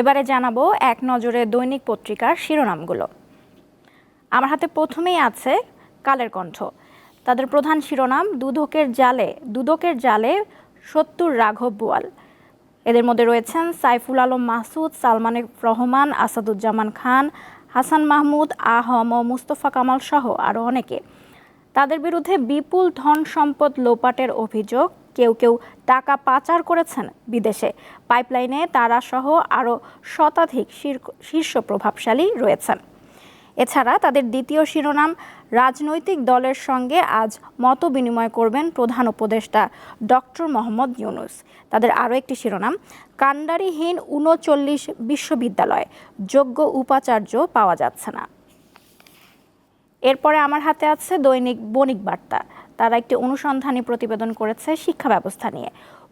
এবারে জানাব এক নজরে দৈনিক পত্রিকার শিরোনামগুলো। আমার হাতে প্রথমেই আছে কালের কণ্ঠ। তাদের প্রধান শিরোনাম, দুদকের জালে দুদকের জালে সত্তর রাঘব বোয়াল। এদের মধ্যে রয়েছেন সাইফুল আলম মাসুদ, সালমান রহমান, আসাদুজ্জামান খান, হাসান মাহমুদ, আহম ও মুস্তফা কামাল সহ আরও অনেকে। তাদের বিরুদ্ধে বিপুল ধন সম্পদ লোপাটের অভিযোগ কেউ কেউ টাকা পাচার করেছেন বিদেশে। পাইপলাইনে তারা সহ আরও শতাধিক শীর্ষ- প্রভাবশালী রয়েছেন। এছাড়া তাদের দ্বিতীয় শিরোনাম, রাজনৈতিক দলের সঙ্গে আজ মত বিনিময় করবেন প্রধান উপদেষ্টা ডক্টর মোহাম্মদ ইউনুস। তাদের আরও একটি শিরোনাম কাণ্ডারিহীন উনচল্লিশ বিশ্ববিদ্যালয়, যোগ্য উপাচার্য পাওয়া যাচ্ছে না। এরপরে আমার হাতে আছে দৈনিক বণিক বার্তা। তারা একটি অনুসন্ধানী প্রতিবেদন করেছে শিক্ষা ব্যবস্থা নিয়ে।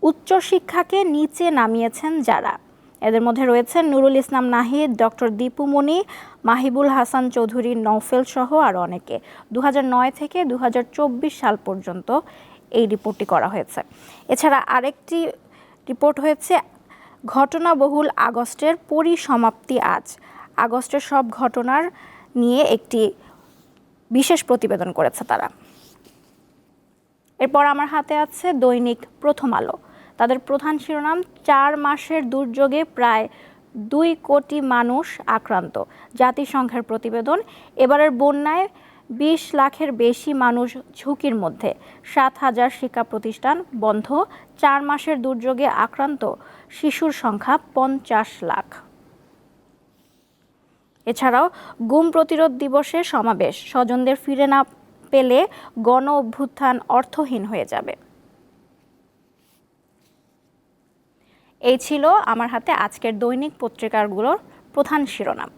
উচ্চ শিক্ষাকে নিচে নামিয়েছেন যারা। এদের মধ্যে রয়েছেন নুরুল ইসলাম নাহিদ, ডক্টর দীপুমণি মাহিবুল হাসান চৌধুরী নৌফেল সহ আরও অনেকে। দু হাজার নয় থেকে দু হাজার চব্বিশ সাল পর্যন্ত এই রিপোর্টটি করা হয়েছে। এছাড়া আরেকটি রিপোর্ট হয়েছে, ঘটনাবহুল আগস্টের পরিসমাপ্তি আজ। আগস্টের সব ঘটনার নিয়ে একটি বিশেষ প্রতিবেদন করেছে তারা। এরপর আমার হাতে আছে দৈনিক প্রথম আলো। তাদের প্রধান শিরোনাম, চার মাসের দুর্যোগে প্রায় দুই কোটি মানুষ আক্রান্ত। জাতিসংঘের প্রতিবেদন, এবারের বন্যায় বিশ লাখের বেশি মানুষ ঝুঁকির মধ্যে। সাত হাজার শিক্ষা প্রতিষ্ঠান বন্ধ, চার মাসের দুর্যোগে আক্রান্ত, শিশুর সংখ্যা পঞ্চাশ লাখ। এছাড়াও, গুম প্রতিরোধ দিবসে সমাবেশ, স্বজনদের ফিরে না পেলে গণ অভ্যুত্থান অর্থহীন হয়ে যাবে। এই ছিল আমার হাতে আজকের দৈনিক পত্রিকাগুলোর প্রধান শিরোনাম।